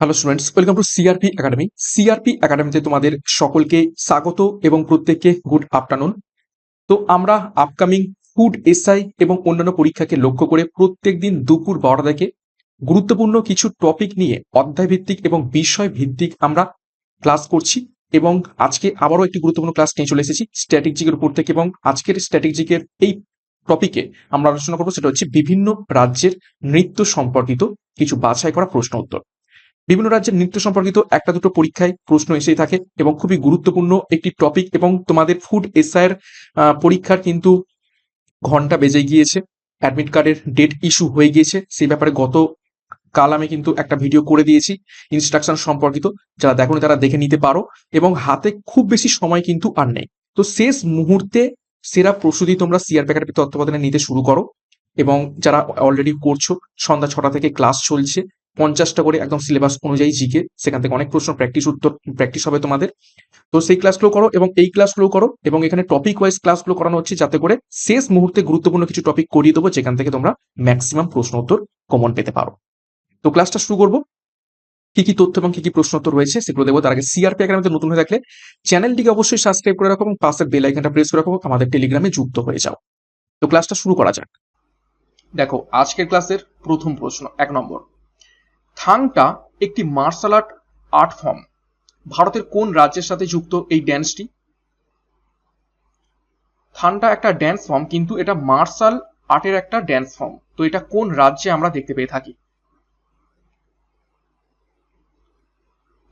Hello students welcome to CRP academy CRP একাডেমিতে তোমাদের সকলকে স্বাগত এবং প্রত্যেককে গুড আফটারনুন তো আমরা আপকামিং ফুড এসআই এবং অন্যান্য পরীক্ষাকে লক্ষ্য করে প্রত্যেকদিন দুপুর বারোটা থেকে গুরুত্বপূর্ণ কিছু টপিক নিয়ে অধ্যায় ভিত্তিক এবং বিষয় ভিত্তিক আমরা ক্লাস করছি এবং আজকে আবারও একটি গুরুত্বপূর্ণ ক্লাস নিয়ে চলে এসেছি স্ট্র্যাটেজিকের উপর থেকে এবং আজকের স্ট্র্যাটেজিকের এই টপিকে আমরা আলোচনা করব, সেটা হচ্ছে বিভিন্ন রাজ্যের নৃত্য সম্পর্কিত কিছু বাছাই করা প্রশ্ন উত্তর। বিভিন্ন রাজ্যের নৃত্য সম্পর্কিত একটা দুটো পরীক্ষায় প্রশ্ন এসেই থাকে এবং খুবই গুরুত্বপূর্ণ একটি টপিক এবং তোমাদের ফুড এসআইয়ের পরীক্ষার কিন্তু ঘণ্টা বেজে গিয়েছে। অ্যাডমিট কার্ডের ডেট ইস্যু হয়ে গিয়েছে। সেই ব্যাপারে গত কাল আমি কিন্তু একটা ভিডিও করে দিয়েছি ইনস্ট্রাকশন সম্পর্কিত। যারা দেখোনি তারা দেখে নিতে পারো এবং হাতে খুব বেশি সময় কিন্তু আর নেই। তো শেষ মুহূর্তে সেরা প্রস্তুতি তোমরা সিআর প্যাকেট তত্ত্বাবধানে নিতে শুরু করো এবং যারা অলরেডি করছ, সন্ধ্যা ছটা থেকে ক্লাস চলছে পঞ্চাশটা করে একদম সিলেবাস অনুযায়ী জিকে সেখান থেকে অনেক প্রশ্ন প্র্যাকটিস উত্তর প্র্যাকটিস হবে তোমাদের। তো সেই ক্লাসগুলো করো এবং এই ক্লাসগুলো করো এবং এখানে টপিক ওয়াইজ ক্লাসগুলো করানো হচ্ছে যাতে করে শেষ মুহূর্তে গুরুত্বপূর্ণ কিছু টপিক করিয়ে দেবো, যেখান থেকে তোমরা ম্যাক্সিমাম প্রশ্ন উত্তর কমন পেতে পারো। তো ক্লাসটা শুরু করব। কি কি তথ্য এবং কি কি প্রশ্ন উত্তর রয়েছে সেগুলো দেবো। তার আগে সিআরপি একাডেমিতে নতুন হয়ে থাকলে চ্যানেলটিকে অবশ্যই সাবস্ক্রাইব করে রাখো এবং পাশের বেল আইকনটা প্রেস করে রাখো, আমাদের টেলিগ্রামে যুক্ত হয়ে যাও। তো ক্লাসটা শুরু করা যাক। দেখো, আজকের ক্লাসের প্রথম প্রশ্ন, এক নম্বর। থাংটা একটি মার্শাল আর্ট আর্ট ফর্ম। ভারতের কোন রাজ্যের সাথে যুক্ত এই ড্যান্সটি? থানটা একটা ড্যান্স ফর্ম, কিন্তু এটা মার্শাল আর্টের একটা ড্যান্স ফর্ম। তো এটা কোন রাজ্যে আমরা দেখতে পেয়ে থাকি?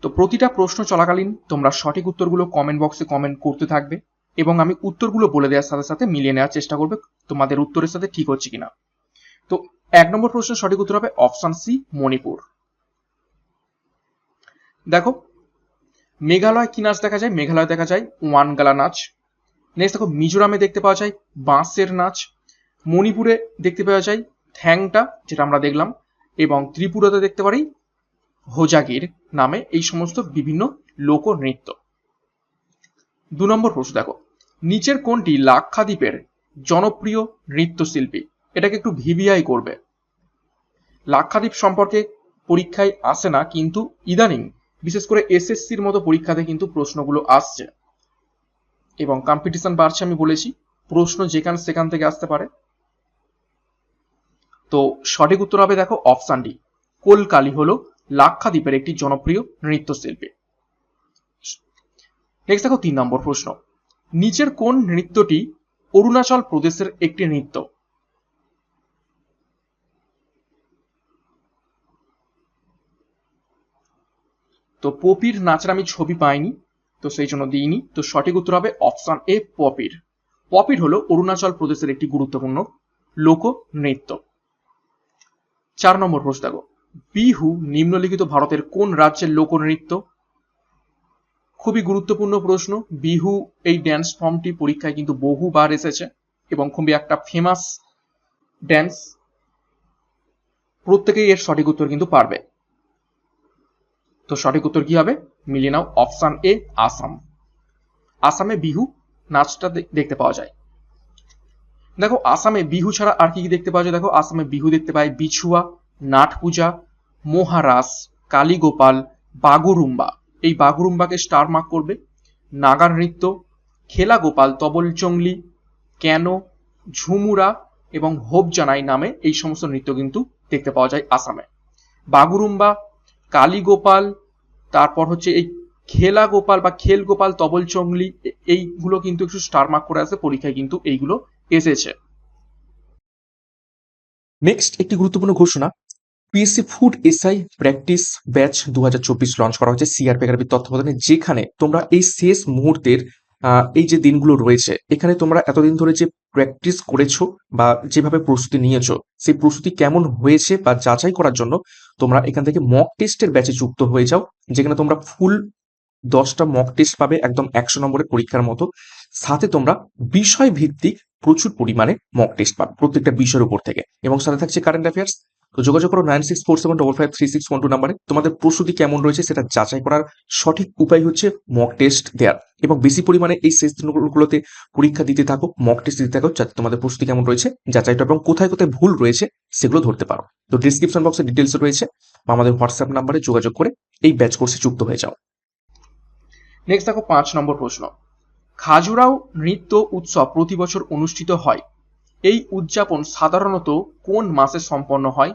তো প্রতিটা প্রশ্ন চলাকালীন তোমরা সঠিক উত্তরগুলো কমেন্ট বক্সে কমেন্ট করতে থাকবে এবং আমি উত্তরগুলো বলে দেওয়ার সাথে সাথে মিলিয়ে নেওয়ার চেষ্টা করবে তোমাদের উত্তরের সাথে ঠিক হচ্ছে কিনা। তো এক নম্বর প্রশ্নের সঠিক উত্তর হবে অপশন সি মণিপুর। দেখো, মেঘালয় কি নাচ দেখা যায়? মেঘালয় দেখা যায় ওয়ান গালা নাচ। নেক্সট দেখো, মিজোরামে দেখতে পাওয়া যায় বাঁশের নাচ। মণিপুরে দেখতে পাওয়া যায় থ্যাংটা যেটা আমরা দেখলাম। এবং ত্রিপুরাতে দেখতে পারি হোজাগির নামে এই সমস্ত বিভিন্ন লোকনৃত্য। দু নম্বর প্রশ্ন দেখো, নিচের কোনটি লাক্ষাদ্বীপের জনপ্রিয় নৃত্যশিল্পী? এটাকে একটু ভিভিআই করবে। লাক্ষাদ্বীপ সম্পর্কে পরীক্ষায় আসে না, কিন্তু ইদানিং বিশেষ করে এসএসসির মতো পরীক্ষাতে কিন্তু প্রশ্নগুলো আসছে। এবং কম্পিটিশন বাড়ছে আমি বলেছি, প্রশ্ন যেখান সেখান থেকে আসতে পারে। তো সঠিক উত্তর হবে দেখো অপশান ডি কোলকালি হলো লাক্ষাদ্বীপের একটি জনপ্রিয় নৃত্যশিল্পী। নেক্সট দেখো তিন নম্বর প্রশ্ন, নিচের কোন নৃত্যটি অরুণাচল প্রদেশের একটি নৃত্য? তো পপির নাচের আমি ছবি পাইনি, তো সেই জন্য দিইনি। তো সঠিক উত্তর হবে অপশন এ পপির। পপির হলো অরুণাচল প্রদেশের একটি গুরুত্বপূর্ণ লোক নৃত্য। চার নম্বর প্রশ্ন দেখো। বিহু নিম্নলিখিত ভারতের কোন রাজ্যের লোকনৃত্য খুবই গুরুত্বপূর্ণ প্রশ্ন। বিহু এই ড্যান্স ফর্মটি পরীক্ষায় কিন্তু বহুবার এসেছে এবং খুবই একটা ফেমাস ড্যান্স প্রত্যেকেই এর সঠিক উত্তর কিন্তু পারবে। তো সঠিক উত্তর কি হবে? মিলিয়ে নাও অপশন এ আসাম আসামে বিহু নাচটা দেখতে পাওয়া যায়। দেখো আসামে বিহু ছাড়া আর কি কি দেখতে পাওয়া যায়? দেখো আসামে বিহু দেখতে পাই বিছুয়া নাট পূজা মহারাস কালীগোপাল, বাগুরুম্বা। এই বাগুরুম্বাকে স্টার মার্ক করবে নাগার নৃত্য খেলা গোপাল তবল চংলি, কেন, ঝুমুরা এবং হোপজানাই নামে এই সমস্ত নৃত্য কিন্তু দেখতে পাওয়া যায় আসামে বাগুরুম্বা কালীগোপাল, তারপর হচ্ছে এই খেলা গোপাল বা খেল গোপাল তবল চংলি এইগুলো কিন্তু একটু স্টার মার্ক করে আছে, পরীক্ষায় কিন্তু এইগুলো এসেছে। নেক্সট একটি গুরুত্বপূর্ণ ঘোষণা PSC food SI practice batch দু হাজার চব্বিশ লঞ্চ করা হয়েছে সিআরপি একাডেমির তত্ত্বাবধানে, যেখানে তোমরা এই শেষ মুহূর্তের এই যে দিনগুলো রয়েছে, এখানে তোমরা এতদিন ধরে যে প্র্যাকটিস করেছ বা যেভাবে প্রস্তুতি নিয়েছো, সেই প্রস্তুতি কেমন হয়েছে বা যাচাই করার জন্য তোমরা এখান থেকে মক টেস্টের ব্যাচে যুক্ত হয়ে যাও, যেখানে তোমরা ফুল দশটা মক টেস্ট পাবে একদম একশো নম্বরের পরীক্ষার মতো। সাথে তোমরা বিষয় ভিত্তিক প্রচুর পরিমাণে মক টেস্ট পাবে, প্রত্যেকটা বিষয়ের উপর থেকে। এবং সাথে থাকছে কারেন্ট অ্যাফেয়ার্স তো যোগাযোগ করো nine six four seven double five three six one two নাম্বারে। তোমাদের প্রস্তুতি কেমন রয়েছে সেটা যাচাই করার সঠিক উপায় হচ্ছে মক টেস্ট দেওয়ার এবং বেশি পরিমাণে এই শেষ দিনগুলোতে পরীক্ষা দিতে থাকো মক টেস্ট দিতে থাকো যাতে তোমাদের প্রস্তুতি কেমন রয়েছে, যাচাইটা এবং কোথায় কোথায় ভুল রয়েছে, সেগুলো ধরতে পারো। তো ডিসক্রিপশন বক্সে ডিটেলস রয়েছে, বা আমাদের হোয়াটসঅ্যাপ নাম্বারে যোগাযোগ করে এই ব্যাচ কোর্সে যুক্ত হয়ে যাও। নেক্সট দেখো পাঁচ নম্বর প্রশ্ন। খাজুরাও নৃত্য উৎসব প্রতি বছর অনুষ্ঠিত হয়। এই উদযাপন সাধারণত কোন মাসে সম্পন্ন হয়?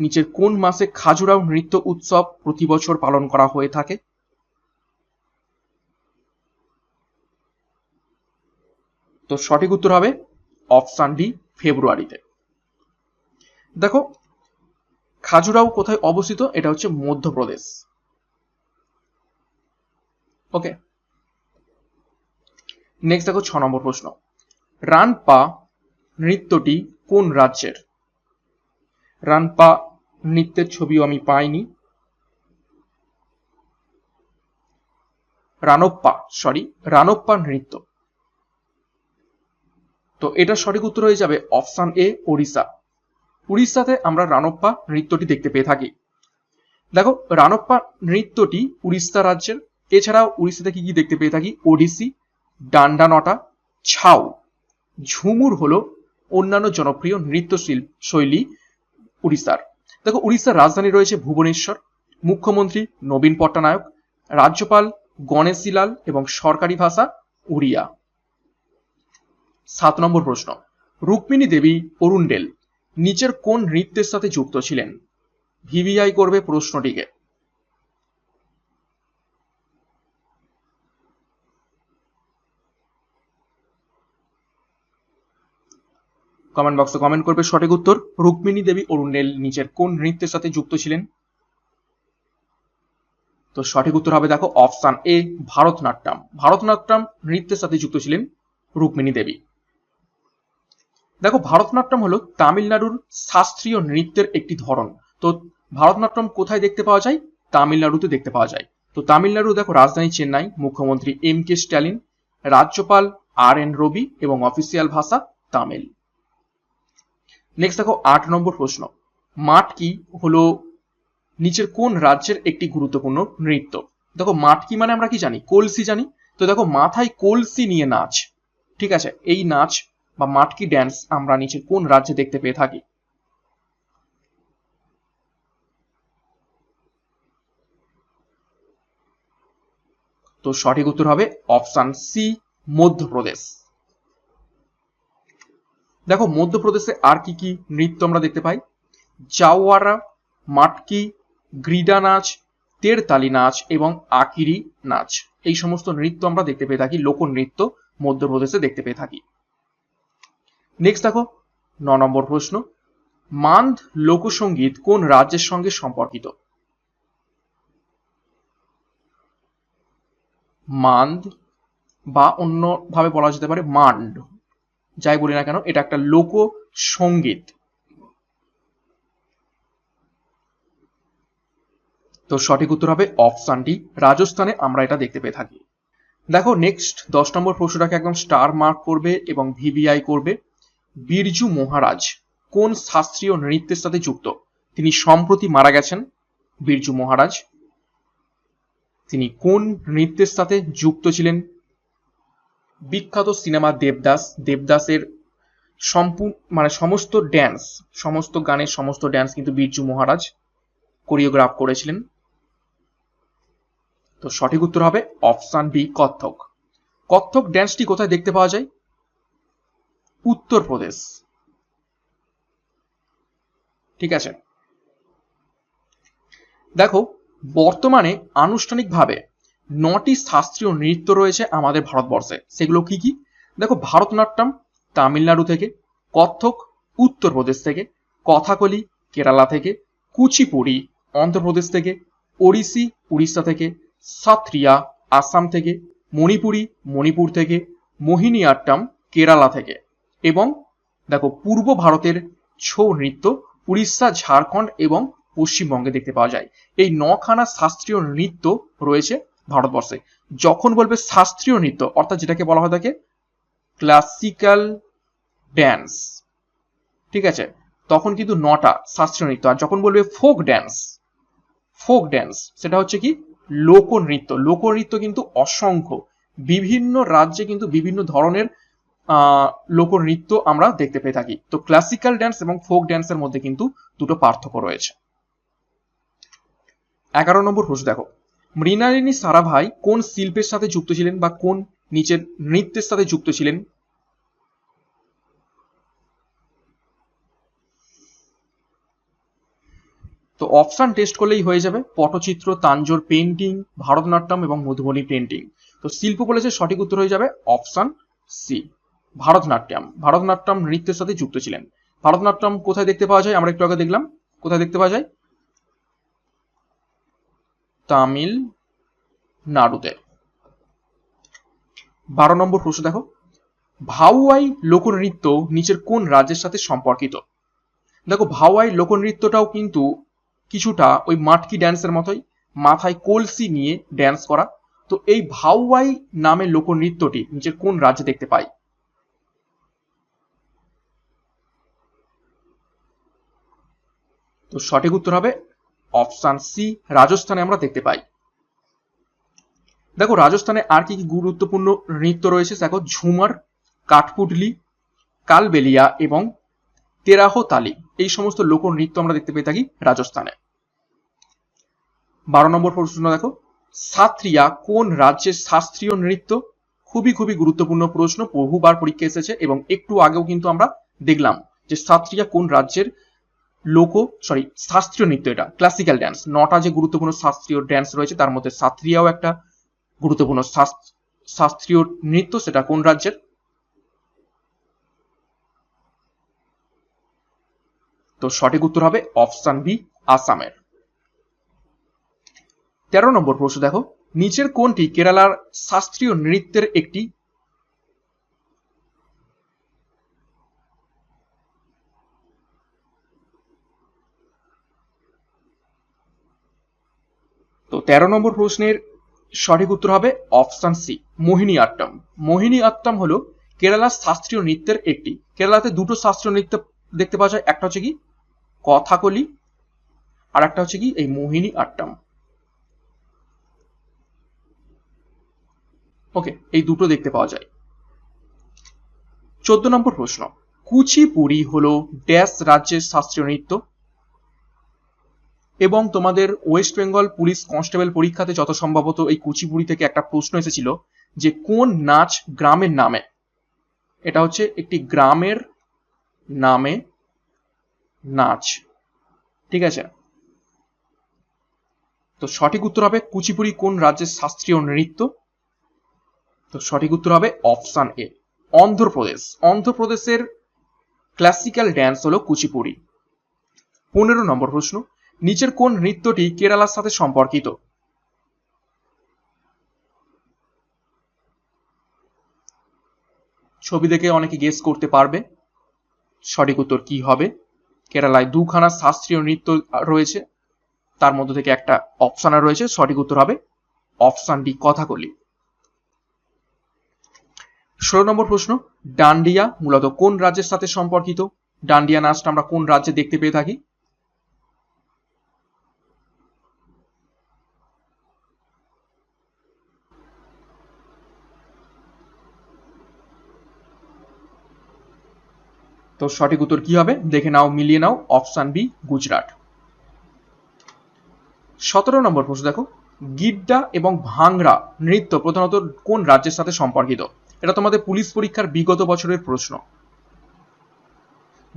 নিচের কোন মাসে খাজুরাও নৃত্য উৎসব প্রতি বছর পালন করা হয়ে থাকে? তো সঠিক উত্তর হবে অপশান ডি, ফেব্রুয়ারিতে। দেখো, খাজুরাও কোথায় অবস্থিত? এটা হচ্ছে মধ্যপ্রদেশ। ওকে। নেক্সট দেখো, ছ নম্বর প্রশ্ন। রানপা নৃত্যটি কোন রাজ্যের? রানপা নৃত্যের ছবিও আমি পাইনি। রানপ্পা সরি রানপ্পা নৃত্য। তো এটা সঠিক উত্তর হয়ে যাবে অপশন এ ওড়িশা উড়িষ্যাতে আমরা রানপ্পা নৃত্যটি দেখতে পেয়ে থাকি। দেখো, রানপ্পা নৃত্যটি উড়িষ্যা রাজ্যের। এছাড়াও উড়িষ্যাতে কি কি দেখতে পেয়ে থাকি? ওডিসি ডান্ডা নটা ছাউ। ঝুমুর হলো অন্যান্য জনপ্রিয় নৃত্য শৈলী উড়িষ্যার। দেখো, উড়িষ্যার রাজধানী রয়েছে ভুবনেশ্বর। মুখ্যমন্ত্রী নবীন পট্টনায়ক, রাজ্যপাল গণেশীলাল এবং সরকারি ভাষা উড়িয়া। সাত নম্বর প্রশ্ন। রুক্মিণী দেবী অরুণডেল, নিচের কোন নৃত্যের সাথে যুক্ত ছিলেন? ভিভিআই করবে প্রশ্নটিকে। কমেন্ট বক্সে কমেন্ট করবে। সঠিক উত্তর রুক্মিণী দেবী অরুণেল নিচের কোন নৃত্যের সাথে যুক্ত ছিলেন? তো সঠিক উত্তর হবে দেখো অপশান এ, ভারতনাট্যম। ভারতনাট্যম নৃত্যের সাথে যুক্ত ছিলেন রুক্মিণী দেবী। দেখো ভারতনাট্যম হলো তামিলনাড়ুর শাস্ত্রীয় নৃত্যের একটি ধরন। তো ভারতনাট্যম কোথায় দেখতে পাওয়া যায়? তামিলনাড়ুতে দেখতে পাওয়া যায়। তো তামিলনাড়ু দেখো রাজধানী চেন্নাই, মুখ্যমন্ত্রী এম কে স্ট্যালিন, রাজ্যপাল আর এন রবি এবং অফিসিয়াল ভাষা তামিল। নেক্সট দেখো, আট নম্বর প্রশ্ন। মাটকি হলো নিচের কোন রাজ্যের একটি গুরুত্বপূর্ণ নৃত্য? দেখো মাটকি মানে আমরা কি জানি? কলসি জানি। তো দেখো, মাথায় কলসি নিয়ে নাচ। ঠিক আছে, এই নাচ বা মাটকি ড্যান্স আমরা নিচের কোন রাজ্যে দেখতে পেয়ে থাকি? তো সঠিক উত্তর হবে অপশান সি, মধ্যপ্রদেশ। দেখো, মধ্যপ্রদেশে আর কি কি নৃত্য আমরা দেখতে পাই? জাওয়ারা, মাটকি, গ্রিডা নাচ, তেরতালি নাচ এবং আকিরি নাচ। এই সমস্ত নৃত্য আমরা দেখতে পেয়ে থাকি, লোকনৃত্য মধ্যপ্রদেশে দেখতে পেয়ে থাকি। নেক্সট দেখো, ন নম্বর প্রশ্ন, মান্দ লোকসঙ্গীত কোন রাজ্যের সঙ্গে সম্পর্কিত? মান্দ বা অন্যভাবে বলা যেতে পারে মান্ড। যাই বলি না কেন, এটা একটা লোক সংগীত। তো সঠিক উত্তর হবে অপশানটি রাজস্থানে আমরা এটা দেখতে পেয়ে থাকি। দেখো নেক্সট দশ নম্বর প্রশ্নটাকে একদম স্টার মার্ক করবে এবং ভিভিআই করবে। বিরজু মহারাজ কোন শাস্ত্রীয় নৃত্যের সাথে যুক্ত? তিনি সম্প্রতি মারা গেছেন, বিরজু মহারাজ। তিনি কোন নৃত্যের সাথে যুক্ত ছিলেন? বিখ্যাত সিনেমা দেবদাস, দেবদাসের সম্পূর্ণ মানে সমস্ত ড্যান্স সমস্ত গানের সমস্ত ড্যান্স কিন্তু বিরজু মহারাজ কোরিওগ্রাফ করেছিলেন। তো সঠিক উত্তর হবে অপশান বি কত্থক। কত্থক ড্যান্সটি কোথায় দেখতে পাওয়া যায়? উত্তরপ্রদেশ। ঠিক আছে? দেখো, বর্তমানে আনুষ্ঠানিকভাবে নটি শাস্ত্রীয় নৃত্য রয়েছে আমাদের ভারতবর্ষে। সেগুলো কি কি? দেখো, ভারতনাট্যম তামিলনাড়ু থেকে, কত্থক উত্তরপ্রদেশ থেকে, কথাকলি কেরালা থেকে, কুচিপুড়ি অন্ধ্রপ্রদেশ থেকে, ওড়িশি উড়িষ্যা থেকে সাত্রিয়া আসাম থেকে, মণিপুরি মণিপুর থেকে মোহিনীআট্টম কেরালা থেকে। এবং দেখো, পূর্ব ভারতের ছৌ নৃত্য উড়িষ্যা, ঝাড়খণ্ড এবং পশ্চিমবঙ্গে দেখতে পাওয়া যায়। এই নখানা শাস্ত্রীয় নৃত্য রয়েছে ভারতবর্ষে। যখন বলবে শাস্ত্রীয় নৃত্য, অর্থাৎ যেটাকে বলা হয় থাকে ক্লাসিক্যাল ড্যান্স ঠিক আছে? তখন কিন্তু নটা শাস্ত্রীয় নৃত্য। আর যখন বলবে ফোক ড্যান্স ফোক ড্যান্স সেটা হচ্ছে কি? লোকনৃত্য। লোকনৃত্য কিন্তু অসংখ্য। বিভিন্ন রাজ্যে কিন্তু বিভিন্ন ধরনের লোকনৃত্য আমরা দেখতে পেয়ে থাকি। তো ক্লাসিক্যাল ড্যান্স এবং ফোক ড্যান্সের মধ্যে কিন্তু দুটো পার্থক্য রয়েছে। এগারো নম্বর প্রশ্ন দেখো। মৃণালিনী সারাভাই কোন শিল্পের সাথে যুক্ত ছিলেন বা কোন নিচের নৃত্যের সাথে যুক্ত ছিলেন? তো অপশন টেস্ট করলেই হয়ে যাবে। পটচিত্র, তাঞ্জোর পেন্টিং ভারতনাট্যম এবং মধুবনী পেন্টিং তো শিল্প বলেছে সঠিক উত্তর হয়ে যাবে অপশন সি, ভারতনাট্যম। ভারতনাট্যম নৃত্যের সাথে যুক্ত ছিলেন। ভারতনাট্যম কোথায় দেখতে পাওয়া যায়? আমরা একটু আগে দেখলাম। কোথায় দেখতে পাওয়া যায়? তামিল নাড়ুতে। বারো নম্বর প্রশ্ন দেখো। ভাউয়াই লোকনৃত্য নিচের কোন রাজ্যের সাথে সম্পর্কিত? দেখো, ভাওয়াই লোকনৃত্যটাও কিন্তু কিছুটা ওই মাটকি ড্যান্সের মতোই, মাথায় কলসি নিয়ে ড্যান্স করা। তো এই ভাওয়াই নামে লোকনৃত্যটি নিচের কোন রাজ্যে দেখতে পাই? তো সঠিক উত্তর হবে অপশান সি রাজস্থানে আমরা দেখতে পাই। দেখো, রাজস্থানে আর কি কি গুরুত্বপূর্ণ নৃত্য রয়েছে? দেখো, ঝুমার, কাঠপুটলি, কালবেলিয়া এবং তেরাহ তালি এই সমস্ত লোকনৃত্য আমরা দেখতে পেয়ে থাকি রাজস্থানে। বারো নম্বর প্রশ্ন দেখো। সাত্রিয়া কোন রাজ্যের শাস্ত্রীয় নৃত্য? খুবই খুবই গুরুত্বপূর্ণ প্রশ্ন, বহুবার পরীক্ষা এসেছে এবং একটু আগেও কিন্তু আমরা দেখলাম যে সাত্রিয়া কোন রাজ্যের লোক সরি শাস্ত্রীয় নৃত্য এটা ক্লাসিক্যাল ড্যান্স নটা যে গুরুত্বপূর্ণ শাস্ত্রীয় ড্যান্স রয়েছে, তার মধ্যে সাত্রিয়াও একটা গুরুত্বপূর্ণ শাস্ত্রীয় নৃত্য, সেটা কোন রাজ্যের? তো সঠিক উত্তর হবে অপশান বি আসামের। তেরো নম্বর প্রশ্ন দেখো, নিচের কোনটি কেরালার শাস্ত্রীয় নৃত্যের একটি তেরো নম্বর প্রশ্নের সঠিক উত্তর হবে অপশন সি, মোহিনী আট্টম। মোহিনী আট্টম হলো কেরালার শাস্ত্রীয় নৃত্যের একটি। কেরালাতে দুটো শাস্ত্রীয় নৃত্য দেখতে পাওয়া যায়, একটা হচ্ছে কি কথাকলি আর একটা হচ্ছে কি এই মোহিনী আট্টম। ওকে, এই দুটো দেখতে পাওয়া যায়। চোদ্দ নম্বর প্রশ্ন, কুচিপুড়ি হলো ড্যাশ রাজ্যের শাস্ত্রীয় নৃত্য? এবং তোমাদের ওয়েস্ট বেঙ্গল পুলিশ কনস্টেবল পরীক্ষাতে যত সম্ভবত এই কুচিপুড়ি থেকে একটা প্রশ্ন এসেছিল যে কোন নাচ গ্রামের নামে? এটা হচ্ছে একটি গ্রামের নামে নাচ। ঠিক আছে? তো সঠিক উত্তর হবে কুচিপুড়ি কোন রাজ্যের শাস্ত্রীয় নৃত্য? তো সঠিক উত্তর হবে অপশান এ, অন্ধ্রপ্রদেশ। অন্ধ্রপ্রদেশের ক্লাসিক্যাল ড্যান্স হলো কুচিপুড়ি। পনেরো নম্বর প্রশ্ন নিচের কোন নৃত্যটি কেরালার সাথে সম্পর্কিত? ছবি দেখে অনেকে গেস করতে পারবে। সঠিক উত্তর কি হবে? কেরালায় দুখানা শাস্ত্রীয় নৃত্য রয়েছে। তার মধ্যে থেকে একটা অপশান রয়েছে, সঠিক উত্তর হবে অপশান ডি কথাকলি। ষোলো নম্বর প্রশ্ন, ডান্ডিয়া মূলত কোন রাজ্যের সাথে সম্পর্কিত? ডান্ডিয়া নাচটা আমরা কোন রাজ্যে দেখতে পেয়ে থাকি? তো সঠিক উত্তর কি হবে? দেখে নাও, মিলিয়ে নাও অপশান বি গুজরাট। সতেরো নম্বর প্রশ্ন দেখো। গিড্ডা এবং ভাংরা নৃত্য প্রধানত কোন রাজ্যের সাথে সম্পর্কিত? এটা তোমাদের পুলিশ পরীক্ষার বিগত বছরের প্রশ্ন।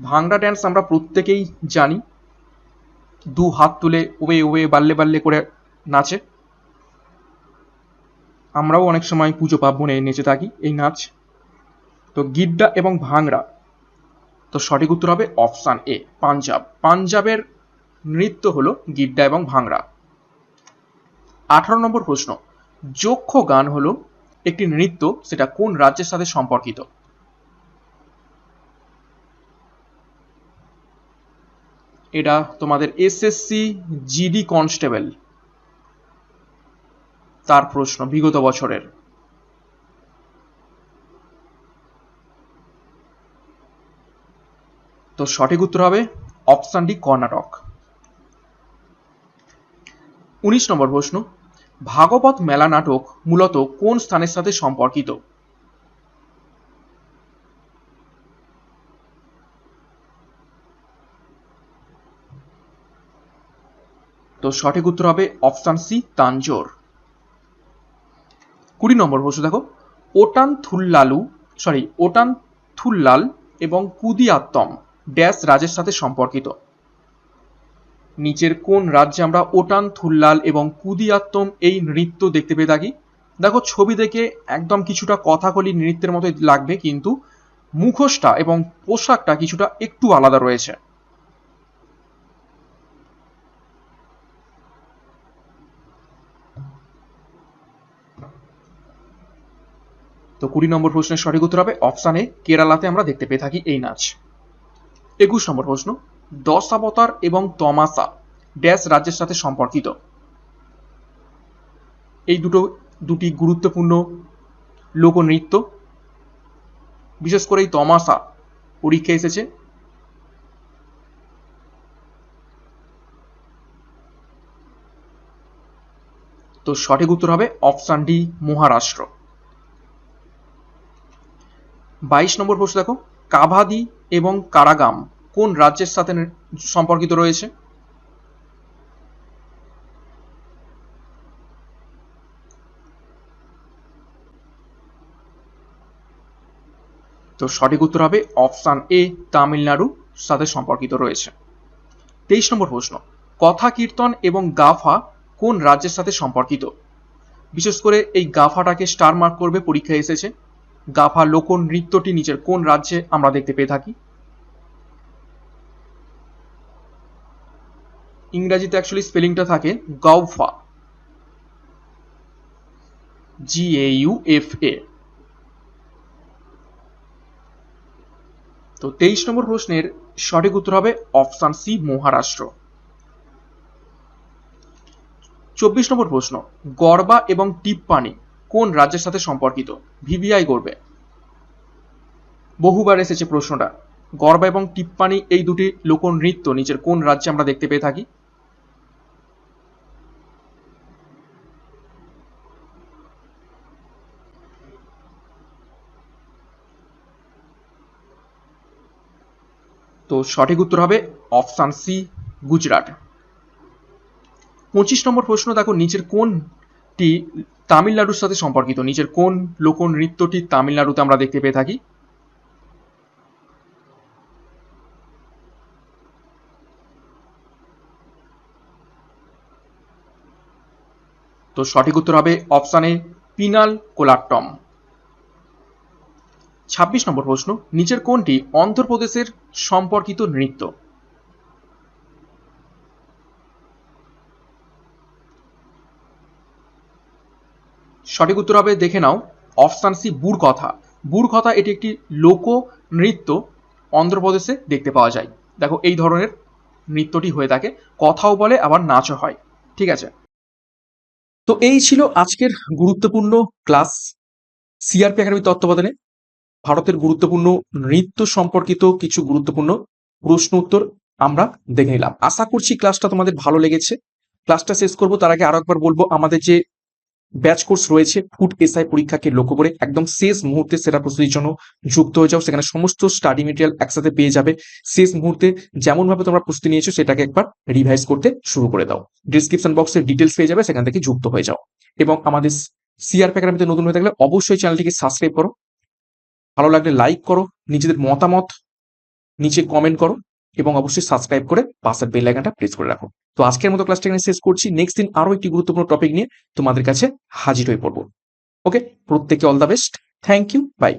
ভাংরা ড্যান্স আমরা প্রত্যেকেই জানি। দু হাত তুলে ওয়ে ওয়ে বাল্লে বাল্লে করে নাচে। আমরাও অনেক সময় পুজো পার্বণে নেচে থাকি এই নাচ। তো গিড্ডা এবং ভাংরা তো সঠিক উত্তর হবে অপশান এ, পাঞ্জাব। পাঞ্জাবের নৃত্য হলো গিড্ডা এবং ভাংরা আঠারো নম্বর প্রশ্ন যক্ষ গান হলো একটি নৃত্য, সেটা কোন রাজ্যের সাথে সম্পর্কিত? এটা তোমাদের এসএসসি জিডি কনস্টেবল তার প্রশ্ন, বিগত বছরের। তো সঠিক উত্তর হবে অপশন ডি কর্ণাটক। উনিশ নম্বর প্রশ্ন, ভাগবত মেলা নাটক মূলত কোন স্থানের সাথে সম্পর্কিত? তো সঠিক উত্তর হবে অপশন সি তাঞ্জোর। কুড়ি নম্বর প্রশ্ন দেখো ওটান থুল্লালু সরি ওটান থুল্লাল এবং কুদিয়াত্তম। ড্যাশ রাজের সাথে সম্পর্কিত। নিচের কোন রাজ্যে আমরা ওটান, থুল্লাল এবং কুদিয়াত্তম এই নৃত্য দেখতে পেয়ে থাকি? দেখো, ছবি দেখে একদম কিছুটা কথাকলি নৃত্যের মতো লাগবে, কিন্তু মুখোশটা এবং পোশাকটা কিছুটা একটু আলাদা রয়েছে। তো কুড়ি নম্বর প্রশ্নের সঠিক উত্তর হবে, অপশান কেরালাতে আমরা দেখতে পেয়ে থাকি এই নাচ। একুশ নম্বর প্রশ্ন দশাবতার এবং তমাসা ড্যাশ রাজ্যের সাথে সম্পর্কিত। এই দুটো, দুটি গুরুত্বপূর্ণ লোকনৃত্য। বিশেষ করে এই তমাসা পরীক্ষা এসেছে। তো সঠিক উত্তর হবে অপশান ডি, মহারাষ্ট্র। বাইশ নম্বর প্রশ্ন দেখো, কাভাদি এবং কারাগাম কোন রাজ্যের সাথে সম্পর্কিত রয়েছে? তো সঠিক উত্তর হবে অপশান এ, তামিলনাড়ু, সাথে সম্পর্কিত রয়েছে। তেইশ নম্বর প্রশ্ন, কথা কীর্তন এবং গাফা কোন রাজ্যের সাথে সম্পর্কিত? বিশেষ করে এই গাফাটাকে স্টার মার্ক করবে পরীক্ষায় এসেছে। গাফা লোক নৃত্যটি নিচের কোন রাজ্যে আমরা দেখতে পেয়ে থাকি? ইংরাজিতে অ্যাকচুয়ালি স্পেলিংটা থাকে গাউফা জি এ ইউ এফ এ তো তেইশ নম্বর প্রশ্নের সঠিক উত্তর হবে অপশান সি, মহারাষ্ট্র। চব্বিশ নম্বর প্রশ্ন, গরবা এবং টিপ্পানি কোন রাজ্যের সাথে সম্পর্কিত? ভিভিআই করবে। বহুবার এসেছে প্রশ্নটা। গড়বা এবং টিপ্পানি এই দুটি লোকনৃত্য নিচের কোন রাজ্যে আমরা দেখতে পেয়ে থাকি? তো সঠিক উত্তর হবে অপশান সি, গুজরাট। পঁচিশ নম্বর প্রশ্ন, দেখো, নিচের কোনটি তামিলনাড়ুর সাথে সম্পর্কিত। নিচের কোন লোকনৃত্যটি তামিলনাড়ুতে আমরা দেখতে পেয়ে থাকি? তো সঠিক উত্তর হবে অপশানে পিনাল কোলাট্টম। ছাব্বিশ নম্বর প্রশ্ন, নিচের কোনটি অন্ধ্রপ্রদেশের সম্পর্কিত নৃত্য? সঠিক উত্তর হবে, দেখে নাও, অপশান সি বুড় কথা। বুড় কথা, এটি একটি লোক নৃত্য অন্ধ্রপ্রদেশে দেখতে পাওয়া যায়। দেখো, এই ধরনের নৃত্যটি হয়ে থাকে। কথাও বলে, আবার নাচও হয়। ঠিক আছে? তো এই ছিল আজকের গুরুত্বপূর্ণ ক্লাস সিআরপি একাডেমি তত্ত্বাবধানে। ভারতের গুরুত্বপূর্ণ নৃত্য সম্পর্কিত কিছু গুরুত্বপূর্ণ প্রশ্ন উত্তর আমরা দেখে নিলাম। আশা করছি ক্লাসটা তোমাদের ভালো লেগেছে। ক্লাসটা শেষ করব, তার আগে আরও একবার বলব, আমাদের যে ব্যাচ কোর্স রয়েছে ফুড এসআই পরীক্ষাকে লক্ষ্য করে একদম শেষ মুহূর্তে সেরা প্রস্তুতির জন্য যুক্ত হয়ে যাও। সেখানে সমস্ত স্টাডি মেটেরিয়াল একসাথে পেয়ে যাবে। শেষ মুহূর্তে যেমন ভাবে তোমরা প্রস্তুতি নিয়েছো, সেটাকে একবার রিভাইজ করতে শুরু করে দাও। ডিসক্রিপশন বক্সে ডিটেলস পেয়ে যাবে, সেখান থেকে যুক্ত হয়ে যাও। এবং আমাদের সিআরপি একাডেমিতে নতুন হয়ে থাকলে অবশ্যই চ্যানেলটিকে সাবস্ক্রাইব করো। ভালো লাগলে লাইক করো, নিজেদের মতামত নিচে কমেন্ট করো এবং অবশ্যই সাবস্ক্রাইব করে পাশের বেল আইকনটা প্রেস করে রাখো। তো আজকের মতো ক্লাসটা এখানে শেষ করছি। নেক্সট দিন আরও একটি গুরুত্বপূর্ণ টপিক নিয়ে তোমাদের কাছে হাজির হয়ে পড়ব। ওকে প্রত্যেকে all the best thank you bye